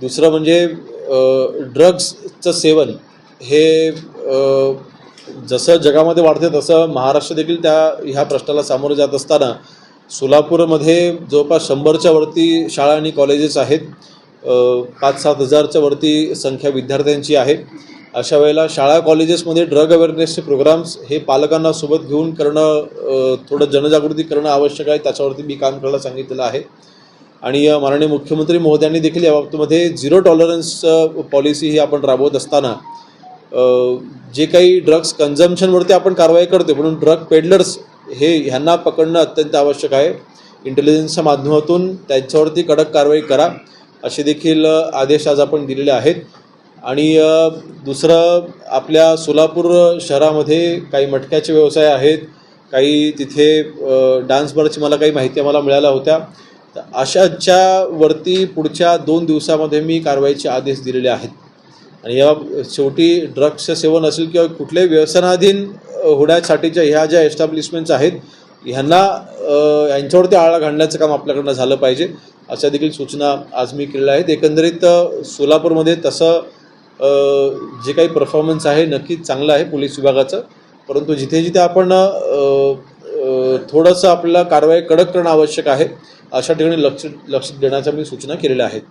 दुसरं म्हणजे ड्रग्सचं सेवन हे जसं जगामध्ये वाढते तसं महाराष्ट्र देखील त्या ह्या प्रश्नाला सामोरं जात असताना सोलापूरमध्ये जवळपास शंभरच्या वरती शाळा आणि कॉलेजेस आहेत. पाच सात हजारच्या वरती संख्या विद्यार्थ्यांची आहे. अशा वेळेला शाळा कॉलेजेसमध्ये ड्रग अवेअरनेसचे प्रोग्राम्स हे पालकांना सोबत घेऊन करणं थोडं जनजागृती करणं आवश्यक आहे. त्याच्यावरती मी काम करायला सांगितलेलं आहे. आणि माननीय मुख्यमंत्री महोदयांनी देखील या बाबतीमध्ये झिरो टॉलरन्स पॉलिसी ही आपण राबवत असताना जे काही ड्रग्स कन्झम्पशनवरती आपण कारवाई करतो म्हणून ड्रग पेडलर्स हे ह्यांना पकडणं अत्यंत आवश्यक आहे. इंटेलिजन्सच्या माध्यमातून त्यांच्यावरती कडक कारवाई करा असे देखील आदेश आज आपण दिलेले आहेत. आणि दुसरं आपल्या सोलापूर शहरामध्ये काही मटक्याचे व्यवसाय आहेत काही तिथे डान्स बारची मला काही माहिती आम्हाला मिळाल्या होत्या. अशाच्या वरती पुढच्या दोन दिवसामध्ये मी कारवाईचे आदेश दिलेले आहेत. आणि या शेवटी ड्रग्सचं सेवन असेल किंवा कुठल्याही व्यसनाधीन होण्यासाठीच्या ह्या ज्या एस्टॅब्लिशमेंट्स आहेत ह्यांना यांच्यावरती आळा घालण्याचं काम आपल्याकडनं झालं पाहिजे अशा देखील सूचना आज मी केलेल्या आहेत. एकंदरीत सोलापूरमध्ये तसं जे काही परफॉर्मन्स आहे नक्कीच चांगलं आहे पोलीस विभागाचं. परंतु जिथे जिथे आपण थोडंसं आपल्याला कारवाई कडक करणं आवश्यक आहे. अशा ठिकाणी लक्ष लक्ष देण्याच्या मी सूचना केलेल्या आहेत.